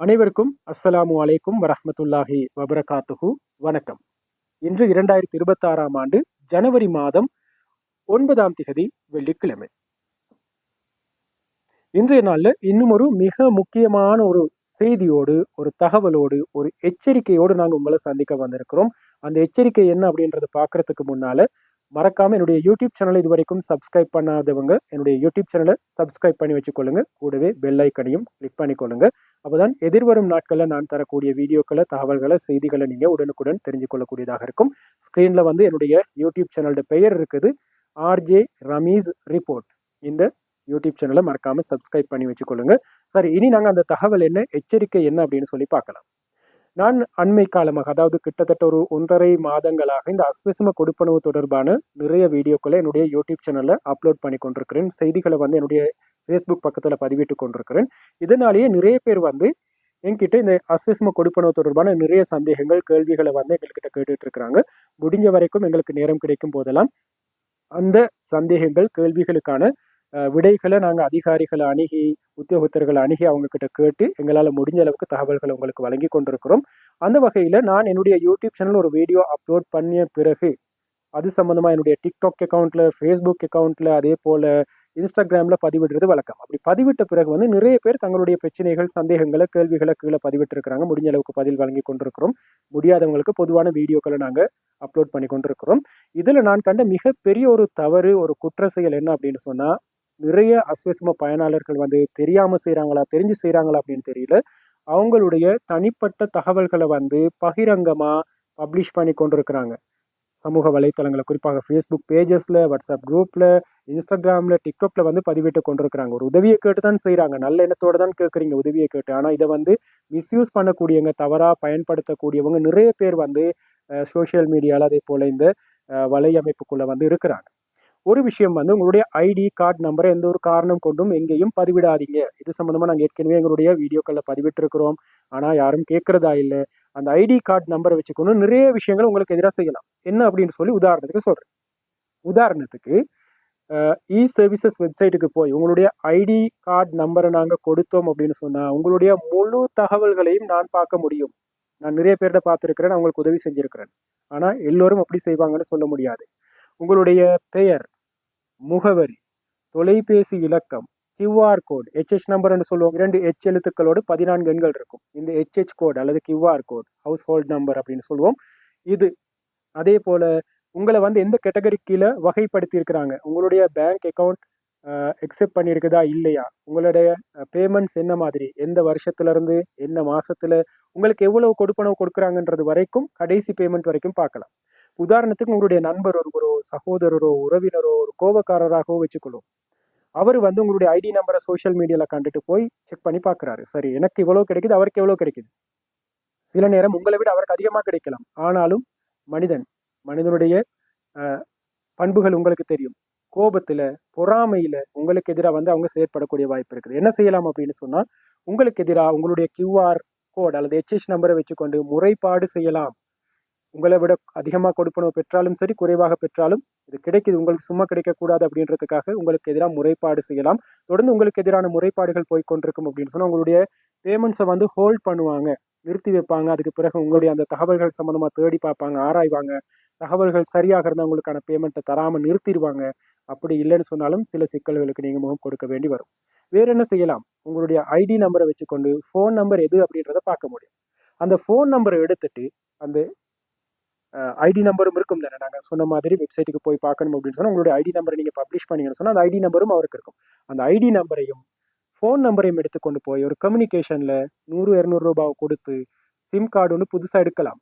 அனைவருக்கும் அஸ்ஸலாமு அலைக்கும் வரஹமத்துல்லாஹி வபரகாத்துஹு. வணக்கம். இன்று இரண்டாயிரத்தி இருபத்தாறாம் ஆண்டு ஜனவரி மாதம் ஒன்பதாம் திகதி வெள்ளிக்கிழமை. இன்றைய நாளில் இன்னும் ஒரு மிக முக்கியமான ஒரு செய்தியோடு ஒரு தகவலோடு ஒரு எச்சரிக்கையோடு நாங்கள் உங்களை சந்திக்க வந்திருக்கிறோம். அந்த எச்சரிக்கை என்ன அப்படின்றத பார்க்கறதுக்கு முன்னால மறக்காமல் என்னுடைய யூடியூப் சேனலை இது வரைக்கும் சப்ஸ்கிரைப் பண்ணாதவங்க என்னுடைய யூடியூப் சேனலை சப்ஸ்கிரைப் பண்ணி வச்சுக்கொள்ளுங்க. கூடவே பெல் ஐக்கனையும் கிளிக் பண்ணிக்கொள்ளுங்க. அப்போதான் எதிர்வரும் நாட்களில் நான் தரக்கூடிய வீடியோக்களை தகவல்களை செய்திகளை நீங்கள் உடனுக்குடன் தெரிஞ்சு கொள்ளக்கூடியதாக இருக்கும். ஸ்க்ரீனில் வந்து என்னுடைய யூடியூப் சேனலோட பெயர் இருக்குது. ஆர்ஜே ரமீஸ் ரிப்போர்ட் இந்த யூடியூப் சேனலை மறக்காமல் சப்ஸ்கிரைப் பண்ணி வச்சுக்கொள்ளுங்க. சரி இனி நாங்கள் அந்த தகவல் என்ன எச்சரிக்கை என்ன அப்படின்னு சொல்லி பார்க்கலாம். நான் அண்மை காலமாக அதாவது கிட்டத்தட்ட ஒரு ஒன்றரை மாதங்களாக இந்த அஸ்வசம கொடுப்பனவு தொடர்பான நிறைய வீடியோக்களை என்னுடைய யூடியூப் சேனலில் அப்லோட் பண்ணி கொண்டிருக்கிறேன். செய்திகளை வந்து என்னுடைய ஃபேஸ்புக் பக்கத்தில் பதிவிட்டு கொண்டிருக்கிறேன். இதனாலேயே நிறைய பேர் வந்து என்கிட்ட இந்த அஸ்வசம கொடுப்பனவு தொடர்பான நிறைய சந்தேகங்கள் கேள்விகளை வந்து எங்கள்கிட்ட கேட்டுட்டு இருக்கிறாங்க முடிஞ்ச வரைக்கும் எங்களுக்கு நேரம் கிடைக்கும் போதெல்லாம் அந்த சந்தேகங்கள் கேள்விகளுக்கான விடைகளை நாங்கள் அதிகாரிகளை அணுகி உத்தியோகத்தர்களை அணுகி அவங்க கிட்ட கேட்டு எங்களால் முடிஞ்ச அளவுக்கு தகவல்களை உங்களுக்கு வழங்கி கொண்டிருக்கிறோம். அந்த வகையில் நான் என்னுடைய யூடியூப் சேனல் ஒரு வீடியோ அப்லோட் பண்ணிய பிறகு அது சம்மந்தமாக என்னுடைய டிக்டாக் அக்கௌண்ட்டில் ஃபேஸ்புக் அக்கௌண்ட்டில் அதே போல் இன்ஸ்டாகிராமில் பதிவிடுறது வழக்கம். அப்படி பதிவிட்ட பிறகு வந்து நிறைய பேர் தங்களுடைய பிரச்சனைகள் சந்தேகங்களை கேள்விகளை கீழே பதிவிட்டிருக்கிறாங்க. முடிஞ்ச அளவுக்கு பதில் வழங்கி கொண்டிருக்கிறோம். முடியாதவங்களுக்கு பொதுவான வீடியோக்களை நாங்கள் அப்லோட் பண்ணி கொண்டிருக்கிறோம். இதில் நான் கண்ட மிகப்பெரிய ஒரு தவறு ஒரு குற்ற செயல் என்ன அப்படின்னு சொன்னால் நிறைய அஸ்வசம பயனாளர்கள் வந்து தெரியாமல் செய்கிறாங்களா தெரிஞ்சு செய்கிறாங்களா அப்படின்னு தெரியல. அவங்களுடைய தனிப்பட்ட தகவல்களை வந்து பகிரங்கமாக பப்ளிஷ் பண்ணி கொண்டிருக்கிறாங்க. சமூக வலைத்தளங்களை குறிப்பாக ஃபேஸ்புக் பேஜஸில் வாட்ஸ்அப் குரூப்பில் இன்ஸ்டாகிராமில் டிக்டாக்ல வந்து பதிவிட்டு கொண்டிருக்கிறாங்க. ஒரு உதவியை கேட்டு தான் செய்கிறாங்க நல்ல எண்ணத்தோடு தான் கேட்குறீங்க உதவியை கேட்டு. ஆனால் இதை வந்து மிஸ்யூஸ் பண்ணக்கூடியவங்க தவறாக பயன்படுத்தக்கூடியவங்க நிறைய பேர் வந்து சோஷியல் மீடியாவில் அதே போல் இந்த வலையமைப்புக்குள்ளே வந்து இருக்கிறாங்க. ஒரு விஷயம் வந்து உங்களுடைய ஐடி கார்டு நம்பரை எந்த ஒரு காரணம் கொண்டும் எங்கேயும் பதிவிடாதீங்க. இது சம்மந்தமாக நாங்கள் ஏற்கனவே எங்களுடைய வீடியோக்களில் பதிவிட்டிருக்கிறோம். ஆனால் யாரும் கேட்குறதா இல்லை. அந்த ஐடி கார்டு நம்பரை வச்சுக்கணும் நிறைய விஷயங்கள் உங்களுக்கு எதிராக செய்யலாம். என்ன அப்படின்னு சொல்லி உதாரணத்துக்கு சொல்கிறேன் உதாரணத்துக்கு இ சர்வீசஸ் வெப்சைட்டுக்கு போய் உங்களுடைய ஐடி கார்டு நம்பரை நாங்கள் கொடுத்தோம் அப்படின்னு சொன்னால் உங்களுடைய முழு தகவல்களையும் நான் பார்க்க முடியும். நான் நிறைய பேர்கிட்ட பார்த்துருக்கிறேன் நான் உங்களுக்கு உதவி செஞ்சுருக்கிறேன். ஆனால் எல்லோரும் அப்படி செய்வாங்கன்னு சொல்ல முடியாது. உங்களுடைய பெயர் முகவரி தொலைபேசி இலக்கம் கியூஆர் கோட் ஹெச்ஹெச் நம்பர்னு சொல்லுவோம் இரண்டு ஹெச் எழுத்துக்களோடு பதினான்கு எண்கள் இருக்கும். இந்த ஹெச்ஹெச் கோட் அல்லது QR code household number அப்படின்னு சொல்லுவோம். இது அதே போல் உங்களை வந்து எந்த கேட்டகரி கீழே வகைப்படுத்தி இருக்கிறாங்க? உங்களுடைய பேங்க் அக்கவுண்ட் எக்ஸெப்ட் பண்ணியிருக்குதா? இல்லையா? உங்களுடைய பேமெண்ட்ஸ் என்ன மாதிரி? எந்த வருஷத்துல இருந்து என்ன மாதத்தில் உங்களுக்கு எவ்வளவு கொடுப்பனவு கொடுக்குறாங்கன்றது வரைக்கும் கடைசி பேமெண்ட் வரைக்கும் பார்க்கலாம். உதாரணத்துக்கு உங்களுடைய நண்பர் ஒரு சகோதரரோ உறவினரோ ஒரு கோபக்காரராகவோ வச்சுக்கொள்ளும். அவர் வந்து உங்களுடைய ஐடி நம்பரை சோஷியல் மீடியாவில் கண்டுட்டு போய் செக் பண்ணி பார்க்குறாரு. சரி எனக்கு இவ்வளோ கிடைக்குது அவருக்கு எவ்வளோ கிடைக்குது? சில நேரம் உங்களை விட அவருக்கு அதிகமாக கிடைக்கலாம். ஆனாலும் மனிதன் மனிதனுடைய பண்புகள் உங்களுக்கு தெரியும். கோபத்தில் பொறாமையில் உங்களுக்கு எதிராக வந்து அவங்க செயற்படக்கூடிய வாய்ப்பு இருக்குது. என்ன செய்யலாம் அப்படின்னு சொன்னால் உங்களுக்கு எதிராக உங்களுடைய கியூஆர் கோட் அல்லது ஹெச்எஸ் நம்பரை வச்சுக்கொண்டு முறைப்பாடு செய்யலாம். உங்களை விட அதிகமாக கொடுப்பனவு பெற்றாலும் சரி குறைவாக பெற்றாலும் இது கிடைக்குது உங்களுக்கு சும்மா கிடைக்கக்கூடாது அப்படின்றதுக்காக உங்களுக்கு எதிராக முறைப்பாடு செய்யலாம். தொடர்ந்து உங்களுக்கு எதிரான முறைப்பாடுகள் போய் கொண்டிருக்கும் அப்படின்னு சொன்னால் உங்களுடைய பேமெண்ட்ஸை வந்து ஹோல்ட் பண்ணுவாங்க. நிறுத்தி வைப்பாங்க. அதுக்கு பிறகு உங்களுடைய அந்த தகவல்கள் சம்மந்தமாக தேடி பார்ப்பாங்க ஆராய்வாங்க. தகவல்கள் சரியாக இருந்தால் உங்களுக்கான பேமெண்ட்டை தராமல் நிறுத்திடுவாங்க. அப்படி இல்லைன்னு சொன்னாலும் சில சிக்கல்களுக்கு நீங்கள் முகம் கொடுக்க வேண்டி வரும். வேற என்ன செய்யலாம்? உங்களுடைய ஐடி நம்பரை வச்சுக்கொண்டு ஃபோன் நம்பர் எது அப்படின்றத பார்க்க முடியும். அந்த ஃபோன் நம்பரை எடுத்துட்டு அந்த ஐடி நம்பரும் இருக்கும் தானே? நாங்கள் சொன்ன மாதிரி வெப்சைட்டுக்கு போய் பார்க்கணும் அப்படின்னு சொன்னால் உங்களுடைய ஐடி நம்பரை நீங்கள் பப்ளிஷ் பண்ணீங்கன்னு சொன்னால் அந்த ஐடி நம்பரும் அவருக்கு இருக்கும். அந்த ஐடி நம்பரையும் ஃபோன் நம்பரையும் எடுத்துக்கொண்டு போய் ஒரு கம்யூனிகேஷனில் நூறு இரநூறு ரூபாவை கொடுத்து சிம் கார்டு ஒன்று புதுசாக எடுக்கலாம்.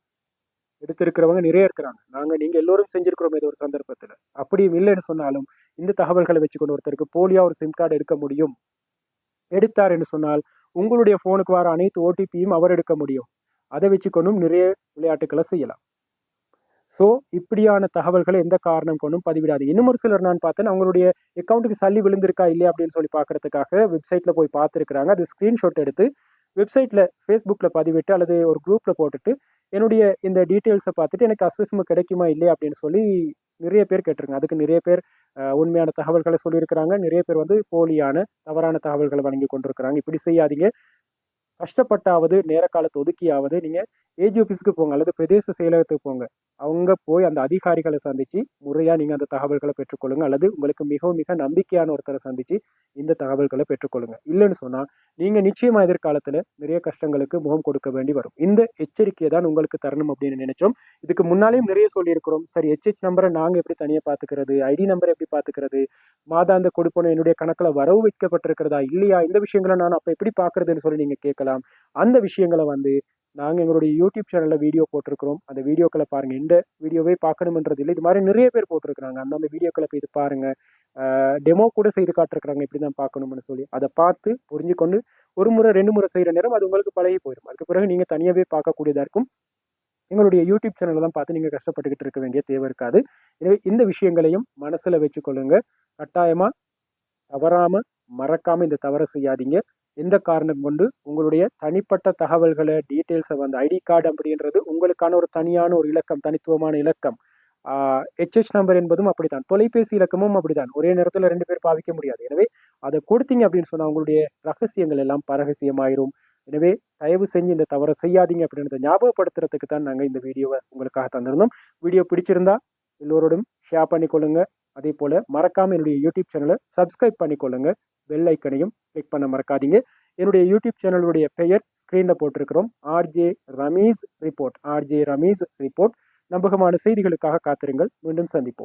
எடுத்திருக்கிறவங்க நிறைய இருக்கிறாங்க. நாங்கள் நீங்கள் எல்லோரும் செஞ்சுருக்கிறோம் இது ஒரு சந்தர்ப்பத்தில். அப்படியும் இல்லைன்னு சொன்னாலும் இந்த தகவல்களை வச்சுக்கொண்டு ஒருத்தருக்கு போலியாக ஒரு சிம் கார்டு எடுக்க முடியும். எடுத்தார் என்று சொன்னால் உங்களுடைய ஃபோனுக்கு வர அனைத்து ஓடிபியும் அவர் எடுக்க முடியும். அதை வச்சுக்கொண்டும் நிறைய விளையாட்டுக்களை செய்யலாம். ஸோ இப்படியான தகவல்களை எந்த காரணம் கொண்டும் பதிவிடாது. இன்னும் ஒரு சிலர் நான் பார்த்தேன் அவங்களுடைய அக்கௌண்ட்டுக்கு சல்லி விழுந்திருக்கா இல்லையா அப்படின்னு சொல்லி பார்க்கறதுக்காக வெப்சைட்டில் போய் பார்த்துருக்குறாங்க. அது ஸ்க்ரீன்ஷாட் எடுத்து வெப்சைட்டில் ஃபேஸ்புக்கில் பதிவிட்டு அல்லது ஒரு குரூப்பில் போட்டுட்டு என்னுடைய இந்த டீட்டெயில்ஸை பார்த்துட்டு எனக்கு அஸ்விசமு கிடைக்குமா இல்லையா அப்படின்னு சொல்லி நிறைய பேர் கேட்டிருக்காங்க. அதுக்கு நிறைய பேர் உண்மையான தகவல்களை சொல்லியிருக்கிறாங்க. நிறைய பேர் வந்து போலியான தவறான தகவல்களை வழங்கி கொண்டிருக்கிறாங்க. இப்படி செய்யாதீங்க. கஷ்டப்பட்டாவது நேர காலத்தை ஒதுக்கியாவது நீங்கள் ஏஜி ஆஃபீஸுக்கு போங்க அல்லது பிரதேச செயலகத்துக்கு போங்க. அவங்க போய் அந்த அதிகாரிகளை சந்தித்து முறையாக நீங்கள் அந்த தகவல்களை பெற்றுக்கொள்ளுங்க. அல்லது உங்களுக்கு மிகவும் மிக நம்பிக்கையான ஒருத்தரை சந்தித்து இந்த தகவல்களை பெற்றுக்கொள்ளுங்க. இல்லைன்னு சொன்னால் நீங்கள் நிச்சயமாக எதிர்காலத்தில் நிறைய கஷ்டங்களுக்கு முகம் கொடுக்க வேண்டி வரும். இந்த எச்சரிக்கையை தான் உங்களுக்கு தரணும் அப்படின்னு நினைச்சோம். இதுக்கு முன்னாலேயும் நிறைய சொல்லியிருக்கிறோம். சரி ஹெச்ஹெச் நம்பரை நாங்கள் எப்படி தனியாக பார்த்துக்கிறது ஐடி நம்பரை எப்படி பார்த்துக்கிறது மாதாந்த கொடுப்பணும் என்னுடைய கணக்கில் வரவு வைக்கப்பட்டிருக்கிறதா இல்லையா இந்த விஷயங்களை நான் அப்போ எப்படி பார்க்குறதுன்னு சொல்லி நீங்கள் கேட்கலாம். அந்த விஷயங்களை வந்து நாங்கள் எங்களுடைய யூடியூப் சேனலில் வீடியோ போட்டிருக்கிறோம். அந்த வீடியோக்களை பாருங்கள் எந்த வீடியோவே பார்க்கணுமன்றது இல்லை. இது மாதிரி நிறைய பேர் போட்டிருக்கிறாங்க. அந்தந்த வீடியோக்களை போய் இது பாருங்கள் டெமோ கூட செய்து காட்டிருக்கிறாங்க. இப்படி தான் பார்க்கணும்னு சொல்லி. அதை பார்த்து புரிஞ்சுக்கொண்டு ஒரு முறை ரெண்டு முறை செய்கிற நேரம் அது உங்களுக்கு பழகி போயிடும். அதுக்கு பிறகு நீங்கள் தனியாகவே பார்க்கக்கூடியதாக இருக்கும். எங்களுடைய யூடியூப் சேனலை தான் பார்த்து நீங்கள் கஷ்டப்பட்டுக்கிட்டு இருக்க வேண்டிய தேவை இருக்காது. எனவே இந்த விஷயங்களையும் மனசில் வச்சுக்கொள்ளுங்க. கட்டாயமாக தவறாமல் மறக்காமல் இந்த தவறை செய்யாதீங்க. எந்த காரணம் கொண்டு? உங்களுடைய தனிப்பட்ட தகவல்களை டீட்டெயில்ஸை வந்து ஐடி கார்டு அப்படின்றது உங்களுக்கான ஒரு தனியான ஒரு இலக்கம் தனித்துவமான இலக்கம். ஹெச்ஹெச் நம்பர் என்பதும் அப்படித்தான். தொலைபேசி இலக்கமும் அப்படித்தான். ஒரே நேரத்தில் ரெண்டு பேர் பாவிக்க முடியாது. எனவே அதை கொடுத்தீங்க அப்படின்னு சொன்னால் உங்களுடைய ரகசியங்கள் எல்லாம் பரகசியமாயிரும். எனவே தயவு செஞ்சு இந்த தவறை செய்யாதீங்க அப்படின்றத ஞாபகப்படுத்துறதுக்கு தான் நாங்கள் இந்த வீடியோவை உங்களுக்காக தந்திருந்தோம். வீடியோ பிடிச்சிருந்தா எல்லோரோடும் ஷேர் பண்ணிக்கொள்ளுங்க. அதே போல் மறக்காமல் என்னுடைய யூடியூப் சேனலை சப்ஸ்கிரைப் பண்ணிக்கொள்ளுங்க. பெல் ஐக்கனையும் கிளிக் பண்ண மறக்காதீங்க. என்னுடைய யூடியூப் சேனலுடைய பெயர் ஸ்க்ரீனில் போட்டிருக்கிறோம். RJ Ramees report RJ Ramees report நம்பகமான செய்திகளுக்காக காத்திருங்கள். மீண்டும் சந்திப்போம்.